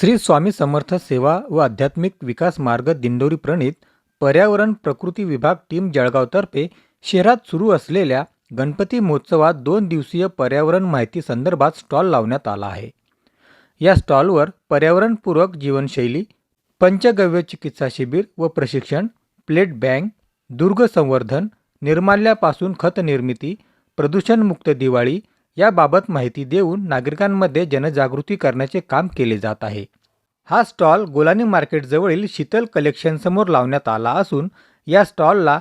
श्री स्वामी समर्थ सेवा व आध्यात्मिक विकास मार्ग दिंडोरी प्रणित पर्यावरण प्रकृती विभाग टीम जळगावतर्फे शहरात सुरू असलेल्या गणपती महोत्सवात दोन दिवसीय पर्यावरण माहिती संदर्भात स्टॉल लावण्यात आला आहे. या स्टॉलवर पर्यावरणपूरक जीवनशैली पंचगव्य चिकित्सा शिबिर व प्रशिक्षण प्लेट बँक दुर्ग संवर्धन निर्माल्यापासून खत निर्मिती प्रदूषणमुक्त दिवाळी याबाबत माहिती देऊन नागरिकांमध्ये जनजागृती करण्याचे काम केले जात आहे. हा स्टॉल गोलानी मार्केटजवळील शीतल कलेक्शनसमोर लावण्यात आला असून या स्टॉलला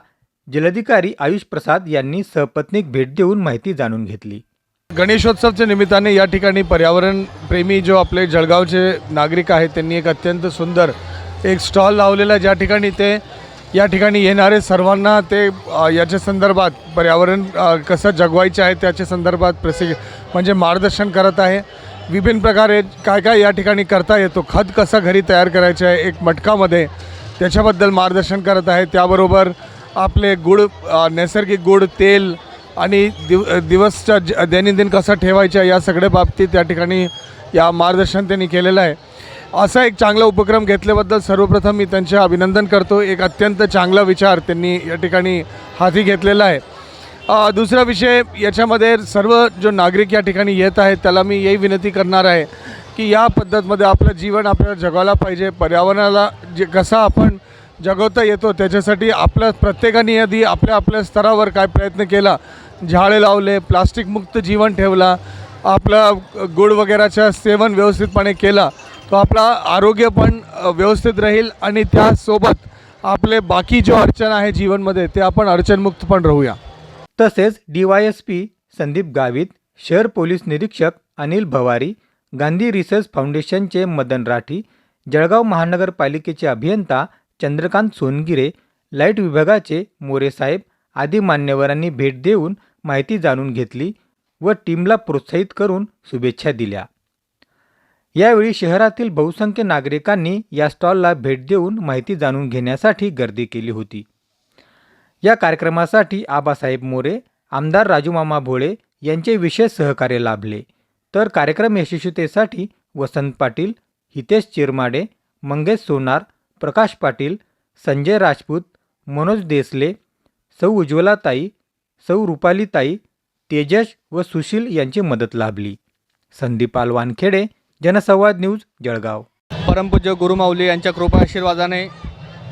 जिल्हाधिकारी आयुष प्रसाद यांनी सहपत्नीक भेट देऊन माहिती जाणून घेतली. गणेशोत्सवच्या निमित्ताने या ठिकाणी पर्यावरण प्रेमी जो आपले जळगावचे नागरिक आहेत त्यांनी एक अत्यंत सुंदर एक स्टॉल लावलेला ज्या ठिकाणी ते या ठिकाणी येणारे सर्वांना ते याच्या संदर्भात पर्यावरण कसं जगवायचे आहे त्याच्या संदर्भात प्रसि म्हणजे मार्गदर्शन करत आहे. विभिन्न प्रकारे काय काय या ठिकाणी करता येतो खत कसं घरी तयार करायचं आहे एक मटकामध्ये त्याच्याबद्दल मार्गदर्शन करत आहे. त्याबरोबर आपले गुड नैसर्गिक गुड तेल आणि दिव दिवसच्या ज दैनंदिन कसं ठेवायचं या सगळ्या बाबतीत त्या ठिकाणी या मार्गदर्शन त्यांनी केलेलं आहे. असा एक चांगला उपक्रम घेतल्याबद्दल सर्वप्रथम मी त्यांचे अभिनंदन करतो. एक अत्यंत चांगला विचार त्यांनी या ठिकाणी हाती घेतलेला आहे. दुसरा विषय याच्यामध्ये सर्व जो नागरिक या ठिकाणी येत आहेत त्याला मी यही विनंती करणार आहे की या पद्धतमध्ये आपलं जीवन आपल्याला जगायला पाहिजे. पर्यावरणाला जे कसा आपण जगवता येतो त्याच्यासाठी आपल्या प्रत्येकाने आधी आपल्या आपल्या स्तरावर काय प्रयत्न केला. झाडे लावले प्लास्टिकमुक्त जीवन ठेवला आपलं गुळ वगैरेचं सेवन व्यवस्थितपणे केला. तो आपला आरोग्य पण व्यवस्थित राहील आणि त्यासोबत आपले बाकी जो अडचण आहे जीवनमध्ये ते आपण अडचणमुक्त पण राहूया. तसेच D Y S P Sandeep Gavit शहर पोलीस निरीक्षक अनिल भवारी गांधी रिसर्च फाउंडेशनचे मदन राठी जळगाव महानगरपालिकेचे अभियंता चंद्रकांत सोनगिरे लाइट विभागाचे मोरेसाहेब आदी मान्यवरांनी भेट देऊन माहिती जाणून घेतली व टीमला प्रोत्साहित करून शुभेच्छा दिल्या. यावेळी शहरातील बहुसंख्य नागरिकांनी या स्टॉलला भेट देऊन माहिती जाणून घेण्यासाठी गर्दी केली होती. या कार्यक्रमासाठी आबासाहेब मोरे आमदार राजूमामा भोळे यांचे विशेष सहकार्य लाभले. तर कार्यक्रम यशस्वीतेसाठी वसंत पाटील हितेश चिरमाडे मंगेश सोनार प्रकाश पाटील संजय राजपूत मनोज देसले सौ उज्ज्वलाताई सौ रुपालीताई तेजस व सुशील यांची मदत लाभली. संदीपाल वानखेडे जनसंवाद न्यूज जळगाव. परमपूज्य गुरुमाऊली यांच्या कृपा आशीर्वादाने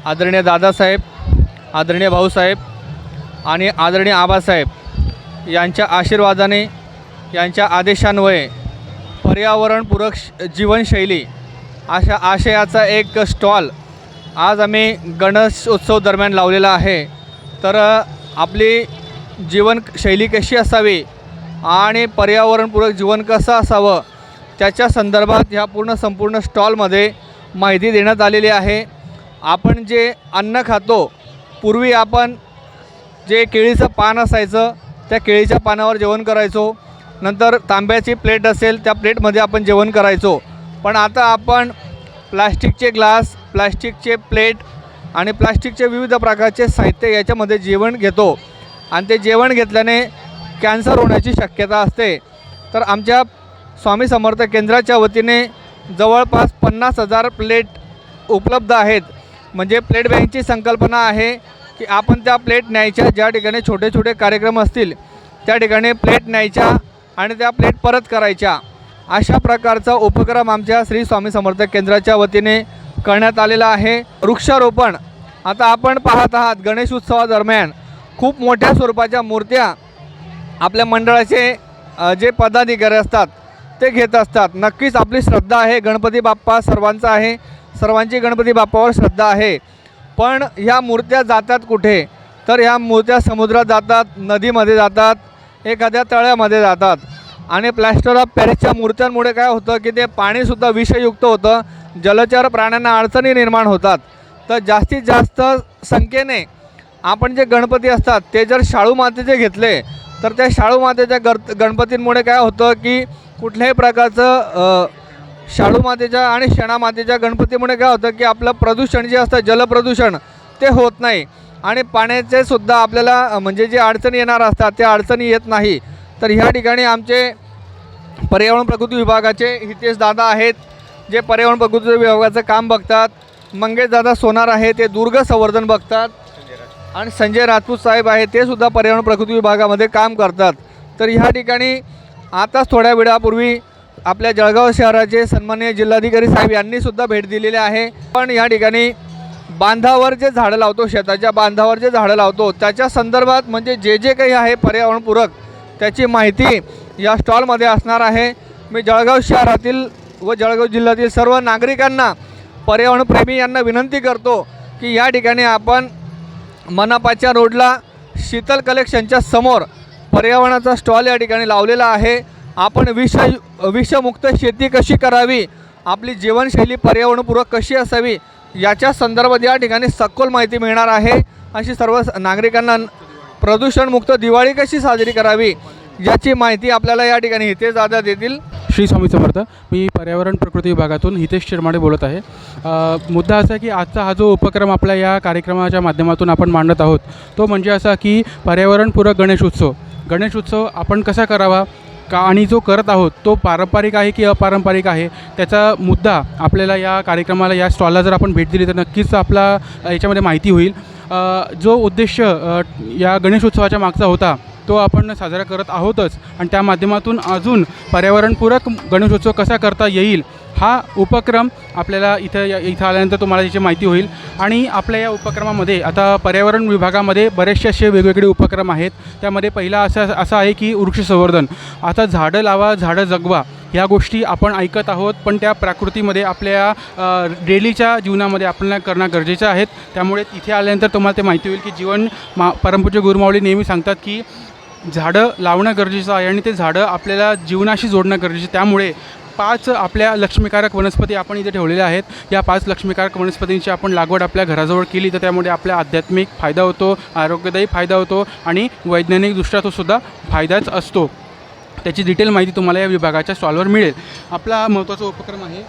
आदरणीय दादासाहेब आदरणीय भाऊसाहेब आणि आदरणीय आबासाहेब यांच्या आशीर्वादाने यांच्या आदेशान्वये पर्यावरणपूरक श- जीवनशैली अशा आशयाचा एक स्टॉल आज आम्ही गणेश उत्सव दरम्यान लावलेला आहे. तर आपली जीवनशैली कशी असावी आणि पर्यावरणपूरक जीवन कसं असावं त्याच्या संदर्भात ह्या पूर्ण संपूर्ण स्टॉलमध्ये माहिती देण्यात आलेली आहे. आपण जे अन्न खातो पूर्वी आपण जे केळीचं पान असायचं त्या केळीच्या पानावर जेवण करायचो. नंतर तांब्याची प्लेट असेल त्या प्लेटमध्ये आपण जेवण करायचो. पण आता आपण प्लास्टिकचे ग्लास प्लास्टिकचे प्लेट आणि प्लास्टिकचे विविध प्रकारचे साहित्य याच्यामध्ये जेवण घेतो. आणि ते जेवण घेतल्याने कॅन्सर होण्याची शक्यता असते. तर आमच्या स्वामी समर्थ केंद्राच्या वतीने जवळपास पन्नास हजार प्लेट उपलब्ध आहेत. म्हणजे प्लेट बँकची संकल्पना आहे की आपण त्या प्लेट न्यायच्या ज्या ठिकाणी छोटे छोटे कार्यक्रम असतील त्या ठिकाणी प्लेट न्यायच्या आणि त्या प्लेट परत करायच्या. अशा प्रकारचा उपक्रम आमच्या श्री स्वामी समर्थ केंद्राच्या वतीने करण्यात आलेला आहे. वृक्षारोपण. आता आपण पाहत आहात गणेश उत्सवादरम्यान खूप मोठ्या स्वरूपाच्या मूर्त्या आपल्या मंडळाचे जे पदाधिकारी असतात ते घेत असतात. नक्कीच आपली श्रद्धा आहे. गणपती बाप्पा सर्वांचा आहे. सर्वांची गणपती बाप्पावर श्रद्धा आहे. पण ह्या मूर्त्या जातात कुठे? तर ह्या मूर्त्या समुद्रात जातात नदीमध्ये जातात एखाद्या तळ्यामध्ये जातात. आणि प्लॅस्टर ऑफ पॅरिसच्या मूर्त्यांमुळे काय होतं की ते पाणीसुद्धा विषयुक्त होतं जलचर प्राण्यांना अडचणी निर्माण होतात. तर जास्तीत जास्त संख्येने आपण जे गणपती असतात ते जर शाळू मातेचे घेतले तर त्या शाळू मातेच्या गर गणपतींमुळे काय होतं की कुठल्याही प्रकारचं शाळू मातेच्या आणि शेणा मातेच्या गणपतीमुळे काय होतं की आपलं प्रदूषण जे असतं जलप्रदूषण ते होत नाही. आणि पाण्याचे सुद्धा आपल्याला म्हणजे जे अडचणी येणार असतात त्या अडचणी येत नाही. तर ह्या ठिकाणी आमचे पर्यावरण प्रकृती विभागाचे हितेश दादा आहेत जे पर्यावरण प्रकृती विभागाचं काम बघतात. मंगेश दादा सोनार आहे ते दुर्ग संवर्धन बघतात. आणि संजय राजपूत साहेब आहे ते सुद्धा पर्यावरण प्रकृती विभागामध्ये काम करतात. तर ह्या ठिकाणी आताच थोड्या वेळापूर्वी आपल्या जळगाव शहराचे सन्माननीय जिल्हाधिकारी साहेब यांनीसुद्धा भेट दिलेली आहे. पण या ठिकाणी बांधावर जे झाडं लावतो शेताच्या बांधावर जे झाडं लावतो त्याच्या संदर्भात म्हणजे जे जे काही आहे पर्यावरणपूरक त्याची माहिती या स्टॉलमध्ये असणार आहे. मी जळगाव शहरातील व जळगाव जिल्ह्यातील सर्व नागरिकांना पर्यावरणप्रेमी यांना विनंती करतो की या ठिकाणी आपण मनापाच्या रोडला शीतल कलेक्शनच्या समोर पर्यावरणाचा स्टॉल या ठिकाणी लावलेला आहे. आपण विष विषमुक्त शेती कशी करावी? आपली जीवनशैली पर्यावरणपूरक कशी असावी? याच्या संदर्भात या ठिकाणी सखोल माहिती मिळणार आहे. अशी सर्व नागरिकांना प्रदूषणमुक्त दिवाळी कशी साजरी करावी याची माहिती आपल्याला या ठिकाणी हितेश दादा देतील. श्री स्वामी समर्थ मी पर्यावरण प्रकृती विभागातून हितेश शिरमाडे बोलत आहे. मुद्दा असा की आजचा हा जो उपक्रम आपल्या या कार्यक्रमाच्या माध्यमातून आपण मांडत आहोत तो म्हणजे असा की पर्यावरणपूरक गणेश उत्सव. गणेश उत्सव आपण कसा करावा? का आणि जो करत आहोत तो पारंपरिक आहे की अपारंपरिक आहे? त्याचा मुद्दा आपल्याला या कार्यक्रमाला या स्टॉलला जर आपण भेट दिली तर नक्कीच आपला याच्यामध्ये माहिती होईल. जो उद्देश या या गणेशोत्सवाच्या मागचा होता तो आपण साजरा करत आहोतच. आणि त्या माध्यमातून अजून पर्यावरणपूरक गणेशोत्सव कसा करता येईल हा उपक्रम आपल्याला इथं इथं आल्यानंतर तुम्हाला याची माहिती होईल. आणि आपल्या या उपक्रमामध्ये आता पर्यावरण विभागामध्ये बरेचसे असे वेगवेगळे उपक्रम आहेत. त्यामध्ये पहिला असा असा आहे की वृक्ष संवर्धन आता झाडं लावा झाडं जगवा ह्या गोष्टी आपण ऐकत आहोत. पण त्या प्रकृतीमध्ये आपल्या डेलीच्या जीवनामध्ये आपल्याला करणं गरजेचं आहेत त्यामुळे इथे आल्यानंतर तुम्हाला ते माहिती होईल की जीवन मा परमपूज्य गुरुमावली नेहमी सांगतात की झाडं लावणं गरजेचं आहे आणि ते झाडं आपल्याला जीवनाशी जोडणं गरजेचं आहे. त्यामुळे पाच आपल्या लक्ष्मीकारक वनस्पती आपण इथे ठेवलेल्या आहेत. या पाच लक्ष्मीकारक वनस्पतींची आपण लागवड आपल्या घराजवळ केली तर त्यामुळे आपल्या आध्यात्मिक फायदा होतो आरोग्यदायी फायदा होतो आणि वैज्ञानिकदृष्ट्या तो सुद्धा फायदाच असतो. त्याची डिटेल माहिती तुम्हाला या विभागाच्या स्टॉलवर मिळेल. आपला महत्त्वाचा उपक्रम आहे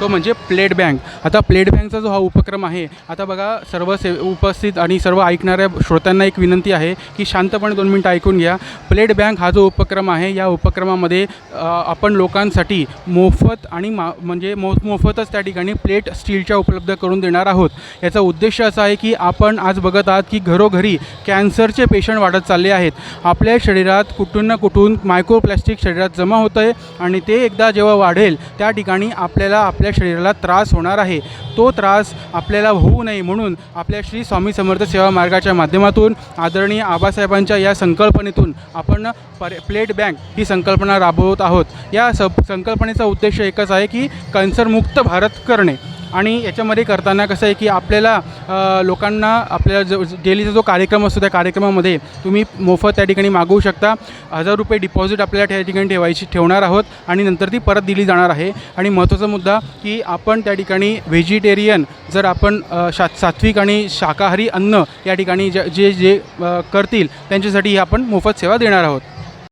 तो म्हणजे प्लेट बँक. आता प्लेट बँकचा जो हा उपक्रम आहे आता बघा सर्व से उपस्थित आणि सर्व ऐकणाऱ्या श्रोत्यांना एक विनंती आहे की शांतपणे दोन मिनटं ऐकून घ्या. प्लेट बँक हा जो उपक्रम आहे या उपक्रमामध्ये आपण लोकांसाठी मोफत आणि मा म्हणजे मो मोफतच त्या ठिकाणी प्लेट स्टीलच्या उपलब्ध करून देणार आहोत. याचा उद्देश असा आहे की आपण आज बघत आहात की घरोघरी कॅन्सरचे पेशंट वाढत चालले आहेत. आपल्या शरीरात कुठून ना कुठून मायक्रोप्लॅस्टिक शरीरात जमा होतं आहे आणि ते एकदा जेव्हा वाढेल त्या ठिकाणी आपल्याला आपल्या आपल्या शरीराला त्रास होणार आहे. तो त्रास आपल्याला होऊ नये म्हणून आपल्या श्री स्वामी समर्थ सेवा मार्गाच्या माध्यमातून आदरणीय आबासाहेबांच्या या संकल्पनेतून आपण पर प्लेट बँक ही संकल्पना राबवत आहोत. या स संकल्पनेचा उद्देश एकच आहे की कॅन्सरमुक्त भारत करणे. आणि याच्यामध्ये करताना कसं आहे की आपल्याला लोकांना आपल्या जो डेलीचा जो कार्यक्रम असतो त्या कार्यक्रमामध्ये तुम्ही मोफत त्या ठिकाणी मागवू शकता. हजार रुपये डिपॉझिट आपल्याला त्या ठिकाणी ठेवायची ठेवणार आहोत आणि नंतर ती परत दिली जाणार आहे. आणि महत्त्वाचा मुद्दा की आपण त्या ठिकाणी व्हेजिटेरियन जर आपण शा सात्विक आणि शाकाहारी अन्न या ठिकाणी जे जे जे करतील त्यांच्यासाठी ही आपण मोफत सेवा देणार आहोत.